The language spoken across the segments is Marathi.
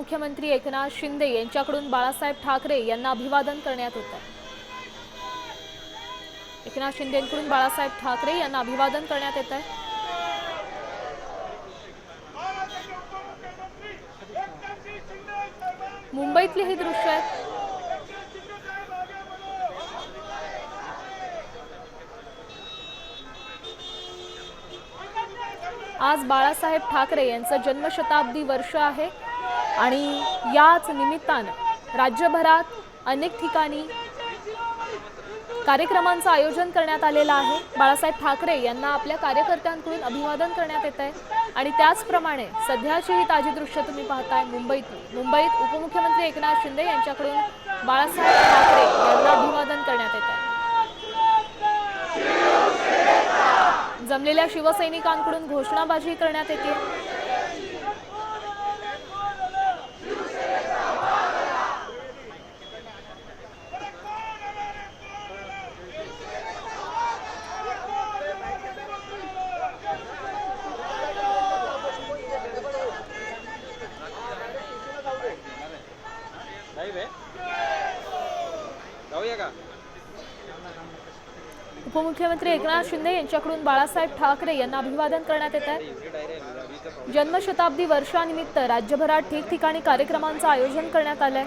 उपमुख्यमंत्री एकनाथ शिंदे यांच्याकडून बाळासाहेब ठाकरे यांना अभिवादन करण्यात येत एकनाथ शिंदेकडून बाळासाहेब ठाकरे यांना अभिवादन करण्यात येत आहे. मुंबईतली ही दृश्य आहेत आज बाळासाहेब ठाकरे यांचं जन्मशताब्दी वर्ष आहे. आणि याच निमित्तानं राज्यभरात अनेक ठिकाणी कार्यक्रमांचं आयोजन करण्यात आलेलं आहे. बाळासाहेब ठाकरे यांना आपल्या कार्यकर्त्यांकडून अभिवादन करण्यात येत आहे आणि त्याचप्रमाणे सध्याची ही ताजी दृश्य तुम्ही पाहताय मुंबईत मुंबईत उपमुख्यमंत्री एकनाथ शिंदे यांच्याकडून बाळासाहेब ठाकरे यांना अभिवादन करण्यात येत आहे जमलेल्या शिवसैनिकांकडून घोषणाबाजी करण्यात येते. उपमुख्यमंत्री एकनाथ शिंदे यांच्याकडून बाळासाहेब ठाकरे यांना अभिवादन करण्यात येत आहे. जन्मशताब्दी वर्षानिमित्त राज्यभरात ठिकठिकाणी कार्यक्रमांचं आयोजन करण्यात आलंय.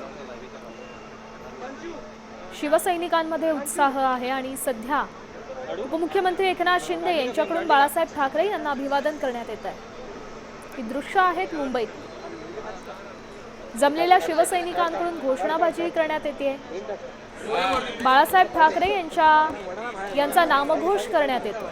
शिवसैनिकांमध्ये उत्साह आहे आणि सध्या उपमुख्यमंत्री एकनाथ शिंदे यांच्याकडून बाळासाहेब ठाकरे यांना अभिवादन करण्यात येत आहे. ही दृश्य आहेत मुंबईत. जमलेल्या शिवसैनिकांकडून घोषणाबाजी करण्यात येते बाळासाहेब ठाकरे यांच्या यांचा नामघोष करण्यात येतो.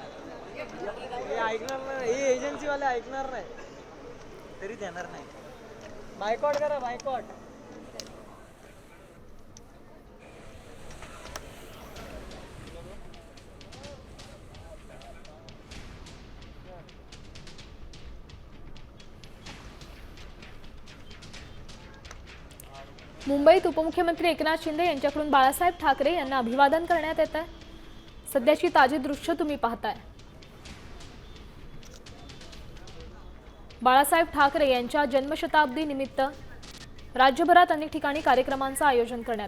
हे ऐकणार नाही हे एजन्सीवाले ऐकणार नाही. तरी देणार नाही. बायकॉट करा बायकॉट. मुंबईत उपमुख्यमंत्री एकनाथ शिंदे यांच्याकडून बाळासाहेब ठाकरे यांना अभिवादन करण्यात येत आहे. सध्याची ताजी दृश्य तुम्ही पाहताय. बाळासाहेब ठाकरे यांच्या जन्मशताब्दी निमित्त राज्यभरात अनेक ठिकाणी कार्यक्रमांचं आयोजन करण्यात